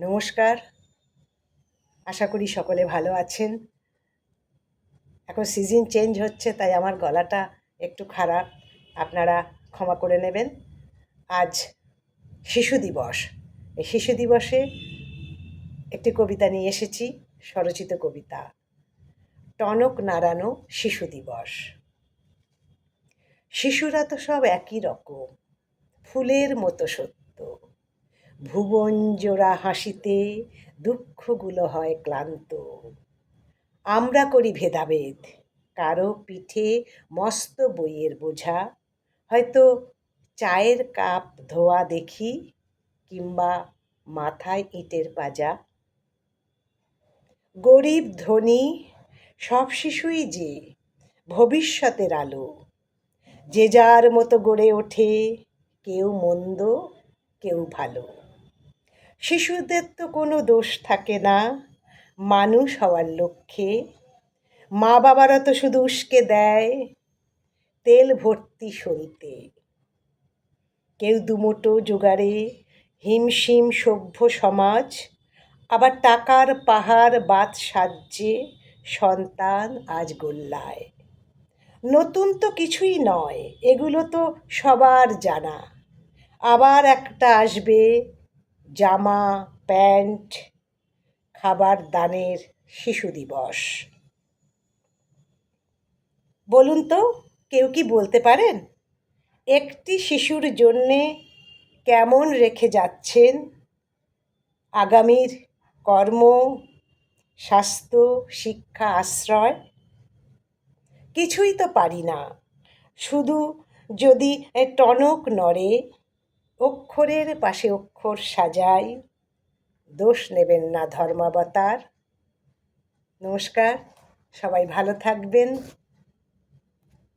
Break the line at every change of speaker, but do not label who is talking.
নমস্কার। আশা করি সকলে ভালো আছেন। এখন সিজন চেঞ্জ হচ্ছে, তাই আমার গলাটা একটু খারাপ। আপনারা ক্ষমা করে নেবেন। আজ শিশু দিবস। এই শিশু দিবসে একটি কবিতা নিয়ে এসেছি, স্বরচিত কবিতা। টনক নাড়ানো শিশু দিবস। শিশুরা তো সব একই রকম। ফুলের মতো সত্য। ভুবন জোড়া হাসিতে দুঃখগুলো হয় ক্লান্ত। আমরা করি ভেদাভেদ, কারও পিঠে মস্ত বইয়ের বোঝা। হয়তো চায়ের কাপ ধোয়া দেখি কিংবা মাথায় ইটের পাজা। গরিব ধনী সব শিশুই যে ভবিষ্যতের আলো। যে যার মতো গড়ে ওঠে, কেউ মন্দ, কেউ ভালো। শিশুদের তো কোনো দোষ থাকে না। মানুষ হওয়ার লক্ষ্যে। মা বাবারা তো শুধু উস্কে দেয়, তেল ভর্তি সলতে কেউ দুমোটো জোগাড়ে, হিমশিম সভ্য সমাজ, আবার টাকার পাহাড় বাদ সাজ্যে সন্তান আজ গোল্লায়। নতুন তো কিছুই নয়, এগুলো তো সবার জানা। আবার একটা আসবে জামা, প্যান্ট, খাবার দানের শিশু দিবস। বলুন তো, কেউ কি বলতে পারেন? একটি শিশুর জন্যে কেমন রেখে যাচ্ছেন? আগামীর কর্ম, স্বাস্থ্য, শিক্ষা, আশ্রয়? কিছুই তো পারি না। শুধু যদি টনক নড়ে অক্ষরের পাশে অক্ষর সাজাই। দোষ নেবেন না ধর্মাবতার। নমস্কার সবাই ভালো থাকবেন।